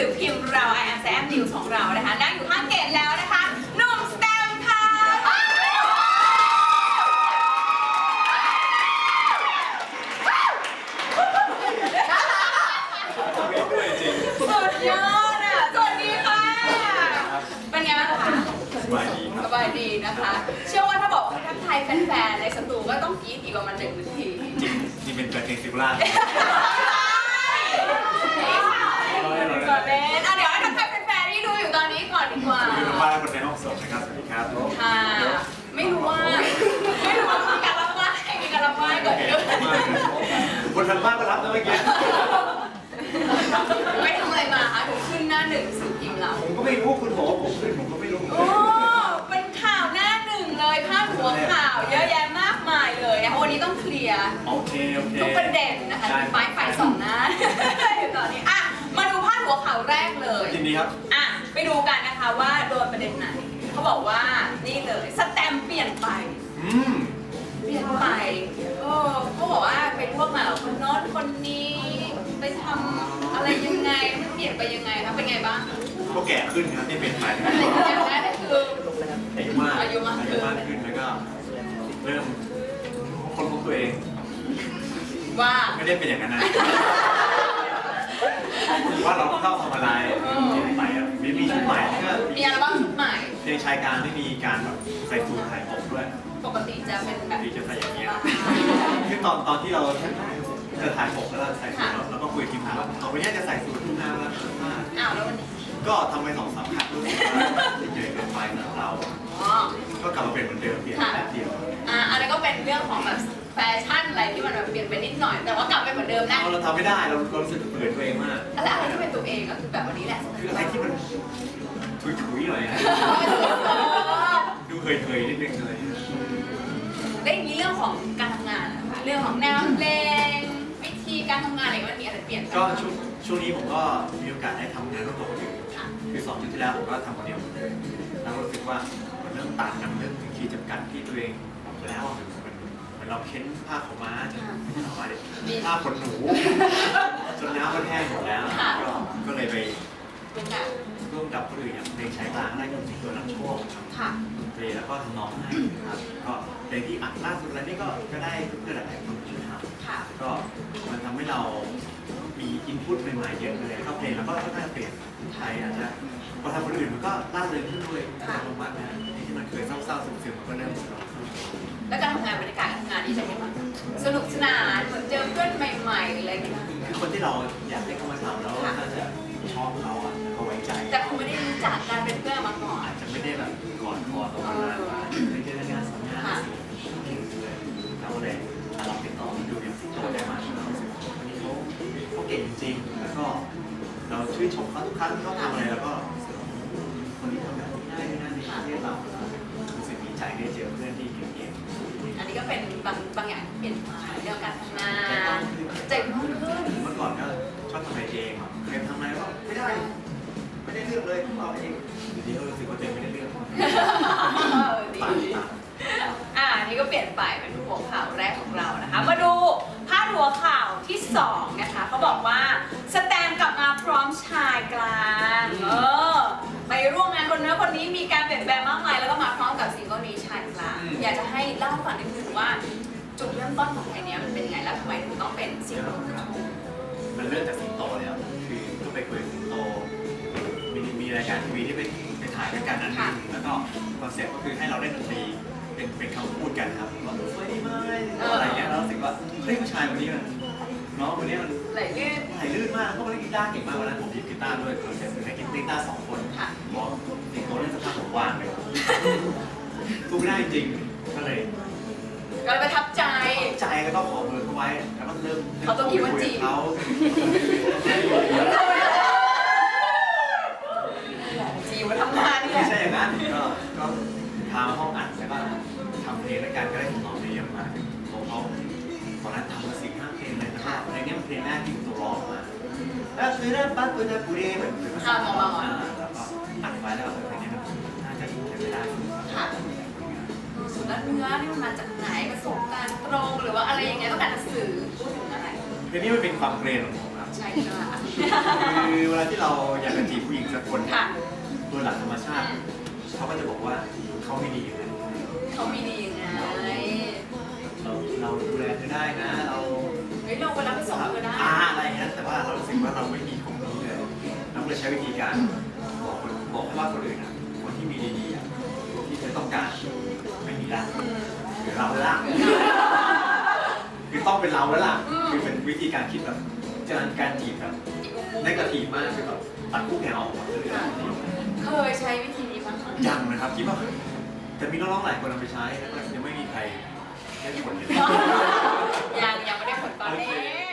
ดิวของเรานะคะนั่งอยู่ข้างเกดแล้วนะคะหนุ่มสแตมค่ะด้วยจริงสุดยอดอะสวัสดีค่ะ เป็นไงบ้างคะสบายดีคสรับบายดีนะคะ เชื่อว่าถ้าบอกว่าทักทายแฟนๆ ในสตูก็ต้องกรี๊ดอีกประมาณหนึ่งนาที จริงจริงเป็นแฟนเพลงซิลล่าก่ ทางบ้านก็รับนะเมื่อกี้ไม่ทำอะไรมาคะถึงขึ้นหน้าหนึ่งสื่อพิมพ์เราผมก็ไม่รู้คุณบอกว่าผมขึ้นผมก็ไม่รู้ โอ้เป็นข่าวหน้าหนึ่งเลยพาดหัวข่าวเยอะแยะมากมายเลยนะคะวันนี้ต้องเคลียร์ โอเค โอเค ทุกประเด็นนะคะมีไม้ไฟสองหน้า อยู่ตอนนี้อะมาดูพาดหัวข่าวแรกเลย ยินดีครับ อะ ไปดูกันนะคะว่าโดนประเด็นไหน เขาบอกว่า งานกับคนโน้นคนนี้ไปทำอะไรยังไงมันเปลี่ยนไปยังไงคะเป็นไงบ้าง ก็แก่ขึ้นครับที่เป็นไปอะไรอย่างแรกเลยคือ อายุมากอายุมากขึ้นอายุมากขึ้นแล้วก็เริ่มคนพบตัวเอง ว่าไม่ได้เป็นอย่างนั้นนะ ว่าเราเข้าทำอะไรเปลี่ยนไปอะมีมีชุดใหม่ก็มีอัลบั้มชุดใหม่ เพลงชายกลารไม่มีการแบบใส่สูทถ่ายผมด้วยปกติจะเป็นแบบปกติจะใส่อย่างเงี้ยคือตอนตอนที่เรา จะถ่ายปกแล้วเราใส่สูทแล้วเราก็คุยกับทีมงานว่าเอาไปเนี่ยจะใส่สูททุกหน้าแล้วมากอ้าวแล้ววันนี้ก็ทำไปสองสามครั้งรู้สึกว่าเยอะเกินไปสำหรับเรา อ๋อก็กลับมาเป็นเหมือนเดิมเปลี่ยนแป๊บเดียวอ่าอันนั้นก็เป็นเรื่องของแบบแฟชั่นอะไรที่มันแบบเปลี่ยนไปนิดหน่อย แต่ว่ากลับไปเหมือนเดิมนะเราเราทำไม่ได้เราเรารู้สึกเบื่อตัวเองมาก อะไรอะไรที่เป็นตัวเองก็คือแบบวันนี้แหละคืออะไรที่มันถุยๆหน่อยนะดูเคยๆนิดนึงอะไรอย่างเงี้ย ได้อย่างนี้เรื่องของการทำงานนะคะเรื่องของแนวเพลง ลี่ยนไปก็ช่วงช่วงนี้ผมก็มีโอกาสได้ทำงานร่วมกับคนอื่นค่ะคือสองชุดที่แล้วผมก็ทำคนเดียวหมดเลยแล้วรู้สึกว่ามันเริ่มต่างกันเรื่องถึงขีดจำกัดที่ตัวเองบอกไปแล้วอะมันมันเราเค้นผ้าขาวม้าจนขาวม้าเด็กผ้าขนหนูจนน้ำมันแห้งหมดแล้ว ก็ก็เลยไปเป็นแบบร่วมกับคนอื่นอย่างเพลงชายกลางได้กับสิงตัวนักโชคทค่ะำดนตรีแล้วก็ทำนองให้นะครับก็เพลงที่อัดล่าสุดแล้วนี่ก็ก็ได้เพื่อนหลายๆคนช่วยทำค่ะก็มันทำให้เรามี อินพุตใหม่ๆเยอะเลยเข้าเพลงแล้วก็ค่อยๆเปลี่ยนไทยอาจจะพอทำคนอื่นมันก็ล่าเริงขึ้นด้วยอัตโนมัตินะที่มันเคยเศร้าๆซึมๆมันก็เริ่มสนุกขึ้นแล้วการทำงานบรรยากาศการทำงานนี่จะเป็นแบบสนุกสนานเหมือนเจอเพื่อนใหม่ๆอะไรอย่างเงี้ยคือคนที่เราอยากให้เขามาทำแล้วน่าจะชอบเขาอะแล้วก็ไว้ใจ แต่คงไม่ได้รู้จักการเป็นเพื่อนมาก่อนอาจจะไม่ได้แบบกอดคอตรงนั้น เก่งจริงแล้วก็เราชื่นชมเขาทุกครั้งที่เขาทำอะไรแล้วก็คนที่ทำแบบนี้ได้ไม่น่าในประเทศเรารู้สึกดีใจได้เจอเพื่อนที่เก่งอันนี้ก็เป็นบางบางอย่างที่เปลี่ยนมา ให้เล่าให้ฟังนิดนึงว่า จุดเริ่มต้นของเพลงนี้มันเป็นยังไงแล้วทำไมถึงต้องเป็นซิงเกิลครับมันเริ่มจากสิงโตเลยครับคือก็ไปคุยกับสิงโต มีมีรายการทีวีที่ไปไปถ่ายด้วยกันนั้นหนึ่งแล้วก็คอนเซ็ปต์ก็คือให้เราเล่นดนตรีเป็นเป็นคำพูดกันครับว่าสวยดีมากอะไรเงี้ยแล้วรู้สึกว่าเฮ้ยผู้ชายคนนี้มันน้องคนนี้มันไหลลื่นไหลลื่นมากเขาเล่นกีตาร์เก่งมากวันนั้นผมหยิบกีตาร์ด้วยคอนเซ็ปต์คือให้กีตาร์สองคนค่ะบอกสิงโตเล่นสภาพผมวางเลยสู้ไม่ได้จริงก็เลย ก็เลยประทับใจ ใจแล้วก็ขอเบอร์เขาไว้ แล้วก็เริ่มเขาต้องคิดว่าจีบ เขาจีมาทำงานนี่แหไม่ละใช่อย่างนั้นก็ก็พามาห้องอัดแล้วก็ทำเพลงด้วยกันก็ได้ทำนองนี้เยอะมากเขาเขาตอนนั้นทำมาสี่ห้าเพลงเลยนะครับเพลงนี้เป็นเพลงแรกที่ผมตัวร้องมาแล้วคือเริ่มปั๊บตัวจะปุเร่เหมือนเป็นภาษาแล้วก็อัดไว้แล้วก็เพลงนี้มันน่าจะใช้ไม่ได้ ค่ะ สุดแล้วเนื้อนี่มันมาจากไหนประสบการณ์ตรงหรือว่าอะไรอย่างเงี้ยต้องการจะสื่อพูดถึงอะไรเพลงนี้มันเป็นความเกรนของผมครับใช่ค่ะ คือเวลาที่เราอยากจะจีบผู้หญิงสักคนค่ะ โดยหลักธรรมชาติ เขาก็จะบอกว่าเขาไม่ดีอยู่แล้วเขาไม่ดียังไงเราเราดูแลเธอได้นะ เราเฮ้ยเราไปรับไปส่งก็ได้อ่าอะไรอย่างเงี้ยแต่ว่าเรารู้สึกว่าเราไม่มีของนี้เลยเราก็เลยใช้วิธีการบอกคนบอกให้ว่าคนอื่นอะคนที่มีดีๆอะ คือเราแล้วล่ะคือต้องเป็นเราแล้วล่ะคือเป็นวิธีการคิดแบบจานการจีบแบบนกราทีฟมากคือแบบตัดคู่แข่งออกหมดเลยเคยใช้วิธีนี้บ้างยังนะครับคิดว่าแต่มีน้องๆหลายคนนำไปใช้ยังไม่มีใครได้ผลเลยยังยังไม่ได้ผลตอนนี้